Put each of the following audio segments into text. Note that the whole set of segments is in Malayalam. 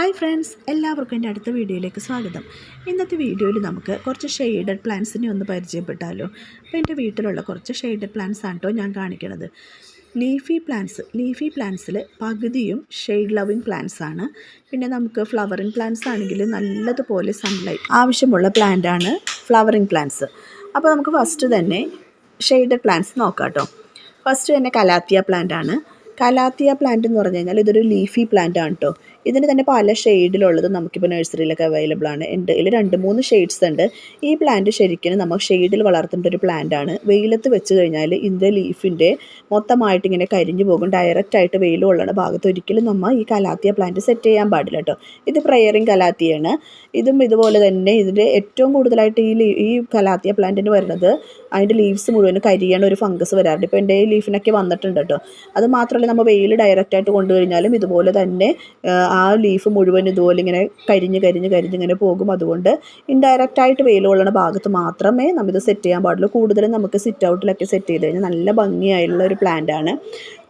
ഹായ് ഫ്രണ്ട്സ് എല്ലാവർക്കും എന്റെ അടുത്ത വീഡിയോയിലേക്ക് സ്വാഗതം. ഇന്നത്തെ വീഡിയോയിൽ നമുക്ക് കുറച്ച് ഷെയ്ഡഡ് പ്ലാന്റ്സിനെ ഒന്ന് പരിചയപ്പെട്ടാലോ. അപ്പോൾ എന്റെ വീട്ടിലുള്ള കുറച്ച് ഷെയ്ഡഡ് പ്ലാന്റ്സ് ആണ് കേട്ടോ ഞാൻ കാണിക്കണത്. ലീഫി പ്ലാന്റ്സ് ലീഫി പ്ലാന്റ്സിൽ പകുതിയും ഷെയ്ഡ് ലവിങ് പ്ലാന്റ്സ് ആണ്. പിന്നെ നമുക്ക് ഫ്ലവറിങ് പ്ലാന്റ്സ് ആണെങ്കിൽ നല്ലതുപോലെ സൺലൈറ്റ് ആവശ്യമുള്ള പ്ലാന്റ് ആണ് ഫ്ലവറിങ് പ്ലാന്റ്സ്. അപ്പോൾ നമുക്ക് ഫസ്റ്റ് തന്നെ ഷെയ്ഡഡ് പ്ലാന്റ്സ് നോക്കാം കേട്ടോ. ഫസ്റ്റ് തന്നെ കലാത്തിയ പ്ലാന്റ് ആണ്. കലാത്തിയ പ്ലാന്റ് എന്ന് പറഞ്ഞു കഴിഞ്ഞാൽ ഇതൊരു ലീഫി പ്ലാന്റ് ആണ് കേട്ടോ. ഇതിന് തന്നെ പല ഷെയ്ഡിലുള്ളത് നമുക്കിപ്പോൾ നഴ്സറിയിലൊക്കെ അവൈലബിൾ ആണ്. എന്റെ ഇതിൽ രണ്ട് മൂന്ന് ഷെയ്ഡ്സ് ഉണ്ട് ഈ പ്ലാന്റ് ശരിക്കും നമ്മൾ ഷെയ്ഡിൽ വളർത്തേണ്ട ഒരു പ്ലാന്റ് ആണ്. വെയിലത്ത് വെച്ച് കഴിഞ്ഞാൽ ഇതിന്റെ ലീഫിന്റെ മൊത്തമായിട്ട് ഇങ്ങനെ കരിഞ്ഞു പോകും. ഡയറക്റ്റ് ആയിട്ട് വെയിൽ കൊള്ളണ ഭാഗത്ത് ഒരിക്കലും നമ്മൾ ഈ കലാത്തിയ പ്ലാന്റ് സെറ്റ് ചെയ്യാൻ പാടില്ല കേട്ടോ ഇത് പ്രയറിങ് കലാത്തിയാണ്. ഇതും ഇതുപോലെ തന്നെ ഇതിന്റെ ഏറ്റവും കൂടുതലായിട്ട് ഈ ഈ കലാത്തിയ പ്ലാന്റിന് വരുന്നത് അതിന്റെ ലീവ്സ് മുഴുവൻ കരിയണ ഒരു ഫംഗസ് വരാറുണ്ട്. ഇപ്പോൾ എന്റെ ലീഫിനൊക്കെ വന്നിട്ടുണ്ട് കേട്ടോ അത് മാത്രമല്ല നമ്മൾ വെയിൽ ഡയറക്റ്റ് ആയിട്ട് കൊണ്ടു കഴിഞ്ഞാലും ഇതുപോലെ തന്നെ ആ, ലീഫ് മുഴുവൻ ഇതുപോലെ ഇങ്ങനെ കരിഞ്ഞ് കരിഞ്ഞ് കരിഞ്ഞ് ഇങ്ങനെ പോകും. അതുകൊണ്ട് ഇൻഡയറക്റ്റായിട്ട് വെയിൽ കൊള്ളണ ഭാഗത്ത് മാത്രമേ നമ്മിത് സെറ്റ് ചെയ്യാൻ പാടുള്ളൂ. കൂടുതലും നമുക്ക് സിറ്റ് ഔട്ടിലൊക്കെ സെറ്റ് ചെയ്ത് കഴിഞ്ഞാൽ നല്ല ഭംഗിയായുള്ള ഒരു പ്ലാന്റ് ആണ്.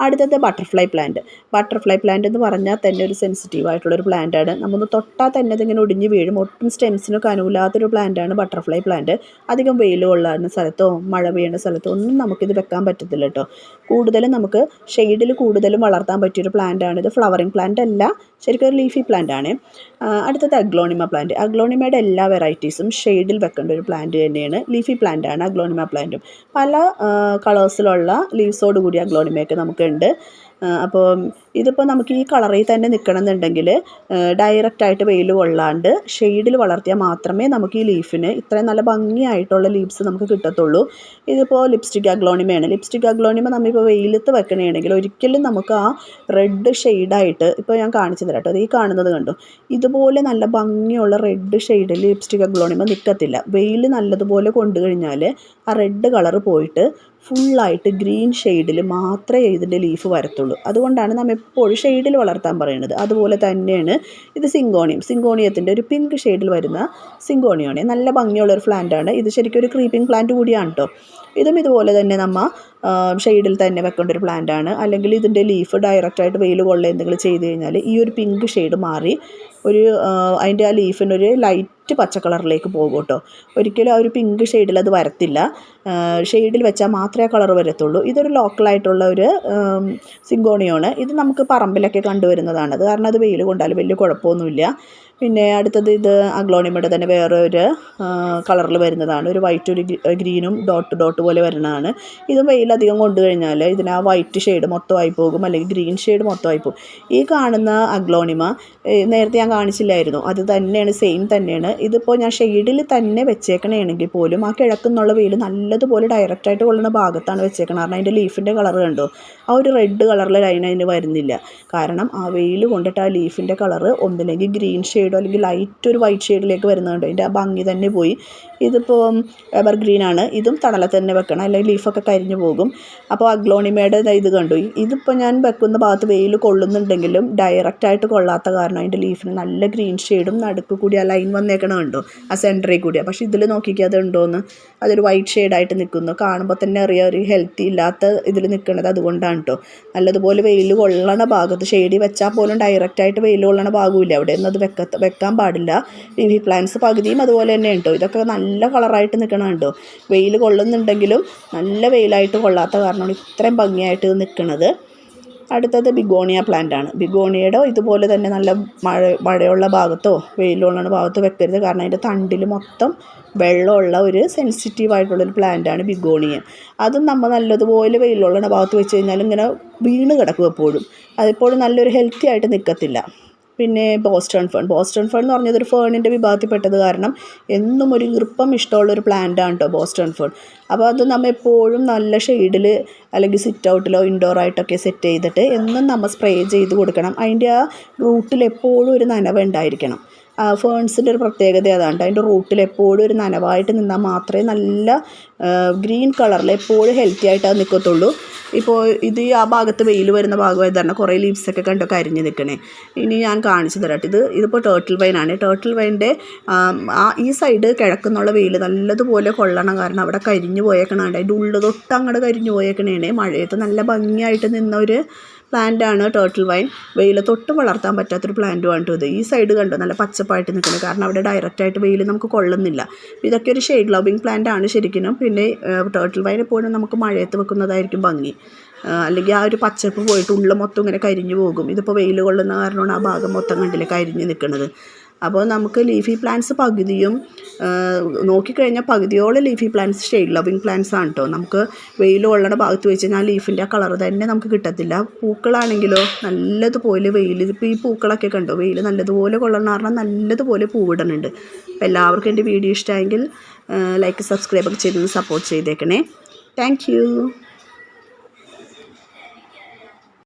അടുത്തത് ബട്ടർഫ്ലൈ പ്ലാന്റ് ബട്ടർഫ്ലൈ പ്ലാന്റ് എന്ന് പറഞ്ഞാൽ തന്നെ ഒരു സെൻസിറ്റീവ് ആയിട്ടുള്ള ഒരു പ്ലാന്റ് ആണ്. നമ്മൾ തൊട്ടാൽ തന്നെ ഇതിങ്ങനെ ഒടിഞ്ഞ് വീഴും. ഒട്ടും സ്റ്റെംസിനൊക്കെ അനുകൂലാത്തൊരു പ്ലാന്റാണ് ബട്ടർഫ്ലൈ പ്ലാന്റ് അധികം വെയിൽ കൊള്ളാവുന്ന സ്ഥലത്തോ മഴ പെയ്യുന്ന സ്ഥലത്തോ ഒന്നും നമുക്കിത് വെക്കാൻ പറ്റത്തില്ല കേട്ടോ. കൂടുതലും നമുക്ക് ഷെയ്ഡിൽ കൂടുതലും വളർത്താൻ പറ്റിയൊരു പ്ലാന്റ് ആണ് ഇത്. ഫ്ലവറിങ് പ്ലാന്റ് അല്ല ശരിക്കും ഒരു ലീഫി പ്ലാന്റ് ആണ്. അടുത്തത് അഗ്ലോണിമ പ്ലാന്റ് അഗ്ലോണിമയുടെ എല്ലാ വെറൈറ്റീസും ഷെയ്ഡിൽ വെക്കേണ്ട ഒരു പ്ലാന്റ് തന്നെയാണ്. ലീഫി പ്ലാന്റ് ആണ് അഗ്ലോണിമ പ്ലാന്റും പല കളേഴ്സിലുള്ള ലീവ്സോട് കൂടി അഗ്ലോണിമയൊക്കെ നമുക്കുണ്ട് ആ, അപ്പോൾ ഇതിപ്പോൾ നമുക്ക് ഈ കളറിൽ തന്നെ നിൽക്കണം എന്നുണ്ടെങ്കിൽ ഡയറക്റ്റായിട്ട് വെയിൽ കൊള്ളാണ്ട് ഷെയ്ഡിൽ വളർത്തിയാൽ മാത്രമേ നമുക്ക് ഈ ലീഫിന് ഇത്രയും നല്ല ഭംഗിയായിട്ടുള്ള ലീവ്സ് നമുക്ക് കിട്ടത്തുള്ളൂ. ഇതിപ്പോൾ ലിപ്സ്റ്റിക് അഗ്ലോണിമയാണ് ലിപ്സ്റ്റിക് അഗ്ലോണിമ നമ്മളിപ്പോൾ വെയിലത്ത് വെക്കണമെങ്കിൽ ഒരിക്കലും നമുക്ക് ആ റെഡ് ഷെയ്ഡായിട്ട് ഇപ്പോൾ ഞാൻ കാണിച്ചു തരാം കേട്ടോ. അത് ഈ കാണുന്നത് കണ്ടു? ഇതുപോലെ നല്ല ഭംഗിയുള്ള റെഡ് ഷെയ്ഡിൽ ലിപ്സ്റ്റിക് അഗ്ലോണിമ നിൽക്കത്തില്ല. വെയിൽ നല്ലതുപോലെ കൊണ്ടു കഴിഞ്ഞാൽ ആ റെഡ് കളർ പോയിട്ട് ഫുള്ളായിട്ട് ഗ്രീൻ ഷെയ്ഡിൽ മാത്രമേ ഇതിന്റെ ലീഫ് വരത്തുള്ളൂ. അതുകൊണ്ടാണ് നമ്മൾ എപ്പോഴും ഷെയ്ഡിൽ വളർത്താൻ പറയുന്നത്. അതുപോലെ തന്നെയാണ് ഇത് സിങ്കോണിയം. സിങ്കോണിയത്തിന്റെ ഒരു പിങ്ക് ഷെയ്ഡിൽ വരുന്ന സിങ്കോണിയാണ്. നല്ല ഭംഗിയുള്ള ഒരു പ്ലാന്റ് ആണ് ഇത് ശരിക്കും ഒരു ക്രീപ്പിംഗ് പ്ലാന്റ് കൂടിയാണ് കേട്ടോ ഇതും ഇതുപോലെ തന്നെ നമ്മൾ ഷെയ്ഡിൽ തന്നെ വെക്കേണ്ട ഒരു പ്ലാന്റ് ആണ് അല്ലെങ്കിൽ ഇതിന്റെ ലീഫ് ഡയറക്റ്റായിട്ട് വെയിൽ കൊള്ള എന്തെങ്കിലും ചെയ്ത് കഴിഞ്ഞാൽ ഈ ഒരു പിങ്ക് ഷെയ്ഡ് മാറി ഒരു അതിന്റെ ആ ലീഫിനൊരു ലൈറ്റ് പച്ച കളറിലേക്ക് പോകും കേട്ടോ ഒരിക്കലും ആ ഒരു പിങ്ക് ഷെയ്ഡിൽ അത് വരത്തില്ല. ഷെയ്ഡിൽ വെച്ചാൽ മാത്രമേ ആ കളർ വരത്തുള്ളൂ. ഇതൊരു ലോക്കലായിട്ടുള്ള ഒരു സിങ്കോണിയാണ്. ഇത് നമുക്ക് പറമ്പിലൊക്കെ കണ്ടുവരുന്നതാണ്. അത് കാരണം അത് വെയിൽ കൊണ്ടാലും വലിയ കുഴപ്പമൊന്നുമില്ല. പിന്നെ അടുത്തത് ഇത് അഗ്ലോണിമയുടെ തന്നെ വേറെ ഒരു കളറിൽ വരുന്നതാണ്. ഒരു വൈറ്റ് ഒരു ഗ്രീനും ഡോട്ട് ഡോട്ട് പോലെ വരുന്നതാണ്. ഇതും വെയിലധികം കൊണ്ടു കഴിഞ്ഞാൽ ഇതിന് ആ വൈറ്റ് ഷെയ്ഡ് മൊത്തമായി പോകും അല്ലെങ്കിൽ ഗ്രീൻ ഷെയ്ഡ് മൊത്തമായി പോകും. ഈ കാണുന്ന അഗ്ലോണിമ നേരത്തെ ഞാൻ കാണിച്ചില്ലായിരുന്നു. അത് തന്നെയാണ് സെയിം തന്നെയാണ്. ഇതിപ്പോൾ ഞാൻ ഷെയ്ഡിൽ തന്നെ വെച്ചേക്കണമെങ്കിൽ പോലും ആ കിഴക്കുന്നുള്ള വെയിൽ നല്ലതുപോലെ ഡയറക്റ്റായിട്ട് കൊള്ളുന്ന ഭാഗത്താണ് വെച്ചേക്കണം കാരണം അതിന്റെ ലീഫിന്റെ കളർ കണ്ടോ? ആ ഒരു റെഡ് കളറിൽ ലൈൻ അതിന് വരുന്നില്ല. കാരണം ആ വെയിൽ കൊണ്ടിട്ട് ആ ലീഫിന്റെ കളർ ഒന്നില്ലെങ്കിൽ ഗ്രീൻ ഷെയ്ഡോ അല്ലെങ്കിൽ ലൈറ്റ് ഒരു വൈറ്റ് ഷെയ്ഡിലേക്ക് വരുന്നുണ്ട്. അതിന്റെ ആ ഭംഗി തന്നെ പോയി. ഇതിപ്പോൾ എവർ ഗ്രീൻ ആണ്. ഇതും തണലത്ത് തന്നെ വെക്കണം. അല്ലെങ്കിൽ ലീഫൊക്കെ കരിഞ്ഞു പോകും. അപ്പോൾ അഗ്ലോണിമയുടെ ഇത് കണ്ടു. ഇതിപ്പോൾ ഞാൻ വെക്കുന്ന ഭാഗത്ത് വെയിൽ കൊള്ളുന്നുണ്ടെങ്കിലും ഡയറക്റ്റായിട്ട് കൊള്ളാത്ത കാരണം അതിന്റെ ലീഫിന് നല്ല ഗ്രീൻ ഷെയ്ഡും നടുക്ക് കൂടി ആ ലൈൻ വന്നേക്കണം കണ്ടോ? ആ സെന്ററിൽ കൂടിയാ പക്ഷേ ഇതിൽ നോക്കിക്കുക അത് ഉണ്ടോയെന്ന് അതൊരു വൈറ്റ് ഷെയ്ഡായിട്ട് നിൽക്കുന്നു. കാണുമ്പോൾ തന്നെ അറിയാം ഒരു ഹെൽത്തി ഇല്ലാത്ത ഇതിൽ നിൽക്കുന്നത് അതുകൊണ്ടാണ് കേട്ടോ. നല്ലതുപോലെ വെയിൽ കൊള്ളണ ഭാഗത്ത് ഷെയ്ഡി വെച്ചാൽ പോലും ഡയറക്റ്റായിട്ട് വെയിൽ കൊള്ളണ ഭാഗമില്ല അവിടെ നിന്ന് അത് വെക്ക വെക്കാൻ പാടില്ല. ലിവി പ്ലാന്റ്സ് പകുതിയും അതുപോലെ തന്നെ ഉണ്ടോ? ഇതൊക്കെ നല്ല കളറായിട്ട് നിൽക്കണ കണ്ടോ? വെയിൽ കൊള്ളുന്നുണ്ടെങ്കിലും നല്ല വെയിലായിട്ട് കൊള്ളാത്ത കാരണമാണ് ഇത്രയും ഭംഗിയായിട്ട് നിൽക്കുന്നത് അടുത്തത് ബിഗോണിയ പ്ലാന്റ് ആണ്. ബിഗോണിയയുടെ ഇതുപോലെ തന്നെ നല്ല മഴ മഴയുള്ള ഭാഗത്തോ വെയിലുള്ള ഭാഗത്തോ വെക്കരുത്. കാരണം അതിന്റെ തണ്ടിൽ മൊത്തം വെള്ളമുള്ള ഒരു സെൻസിറ്റീവ് ആയിട്ടുള്ളൊരു പ്ലാന്റ് ആണ് ബിഗോണിയ. അതും നമ്മൾ നല്ലതുപോലെ വെയിലുള്ള ഭാഗത്ത് വെച്ച് കഴിഞ്ഞാൽ ഇങ്ങനെ വീണ് കിടക്കും എപ്പോഴും. അതെപ്പോഴും നല്ലൊരു ഹെൽത്തി ആയിട്ട് നിൽക്കത്തില്ല പിന്നെ ബോസ്റ്റൺ ഫേൺ ബോസ്റ്റൺ ഫേൺ എന്ന് പറഞ്ഞത് ഒരു ഫേണിന്റെ വിഭാഗത്തിൽപ്പെട്ടത് കാരണം എന്നും ഒരു ഈർപ്പം ഇഷ്ടമുള്ള ഒരു പ്ലാന്റ് ആണ് കേട്ടോ ബോസ്റ്റൺ ഫേൺ അപ്പോൾ അത് നമ്മൾ എപ്പോഴും നല്ല ഷെയ്ഡിൽ അല്ലെങ്കിൽ സിറ്റ് ഔട്ടിലോ ഇൻഡോർ ആയിട്ടൊക്കെ സെറ്റ് ചെയ്തിട്ട് എന്നും നമ്മൾ സ്പ്രേ ചെയ്ത് കൊടുക്കണം. അതിന്റെ ആ റൂട്ടിൽ എപ്പോഴും ഒരു നനവ് ഉണ്ടായിരിക്കണം. ഫേൺസിന്റെ ഒരു പ്രത്യേകത അതാണ്. അതിന്റെ റൂട്ടിൽ എപ്പോഴും ഒരു നനവായിട്ട് നിന്നാൽ മാത്രമേ നല്ല ഗ്രീൻ കളറിൽ എപ്പോഴും ഹെൽത്തി ആയിട്ട് അത് നിൽക്കത്തുള്ളൂ ഇപ്പോൾ ഇത് ആ ഭാഗത്ത് വെയിൽ വരുന്ന ഭാഗമായത് കാരണം കുറേ ലീവ്സൊക്കെ കണ്ടോ കരിഞ്ഞ് നിൽക്കണേ ഇനി ഞാൻ കാണിച്ചു തരാം. ഇത് ഇതിപ്പോൾ ടേർട്ടിൽ വൈനാണ് ടേർട്ടിൽ വൈന്റെ ആ ഈ സൈഡ് കിഴക്കുന്നുള്ള വെയിൽ നല്ലതുപോലെ കൊള്ളണം കാരണം അവിടെ കരിഞ്ഞു പോയേക്കണ അതിന്റെ ഉള്ളു തൊട്ട് അങ്ങോട്ട് കരിഞ്ഞു പോയേക്കണേണ്. മഴയത്ത് നല്ല ഭംഗിയായിട്ട് നിന്ന ഒരു പ്ലാന്റ് ആണ് ടേർട്ടിൽ വൈൻ വെയിലത്തൊട്ടും വളർത്താൻ പറ്റാത്തൊരു പ്ലാന്റുമാണ് കേട്ടോ ഇത് ഈ സൈഡ് കണ്ടോ? നല്ല പച്ചപ്പായിട്ട് നിൽക്കുന്നത് കാരണം അവിടെ ഡയറക്റ്റായിട്ട് വെയിൽ നമുക്ക് കൊള്ളുന്നില്ല. ഇതൊക്കെ ഒരു ഷെയ്ഡ് ലവിങ് പ്ലാന്റ് ആണ് ശരിക്കും പിന്നെ ടേർട്ടിൽ വൈൻ എപ്പോഴും നമുക്ക് മഴയത്ത് വെക്കുന്നതായിരിക്കും ഭംഗി. അല്ലെങ്കിൽ ആ ഒരു പച്ചപ്പ് പോയിട്ട് ഉള്ളിൽ മൊത്തം ഇങ്ങനെ കരിഞ്ഞു പോകും. ഇതിപ്പോൾ വെയിൽ കൊള്ളുന്ന കാരണമാണ് ആ ഭാഗം മൊത്തം കണ്ടില്ല കരിഞ്ഞ് നിൽക്കുന്നത്. അപ്പോൾ നമുക്ക് ലീഫി പ്ലാന്റ്സ് പകുതിയും നോക്കിക്കഴിഞ്ഞാൽ പകുതിയോളം leafy plants shade loving plants ആണ് കേട്ടോ നമുക്ക് വെയിൽ കൊള്ളണ ഭാഗത്ത് വെച്ച് കഴിഞ്ഞാൽ ലീഫിന്റെ ആ കളർ തന്നെ നമുക്ക് കിട്ടത്തില്ല. പൂക്കളാണെങ്കിലോ നല്ലതുപോലെ വെയിൽ ഇപ്പോൾ ഈ പൂക്കളൊക്കെ കണ്ടോ? വെയിൽ നല്ലതുപോലെ കൊള്ളണം കാരണം നല്ലതുപോലെ പൂവിടുന്നുണ്ട്. അപ്പോൾ എല്ലാവർക്കും എന്റെ വീഡിയോ ഇഷ്ടമായെങ്കിൽ ലൈക്ക് സബ്സ്ക്രൈബ് ഒക്കെ ചെയ്തൊന്ന് സപ്പോർട്ട് ചെയ്തേക്കണേ. താങ്ക്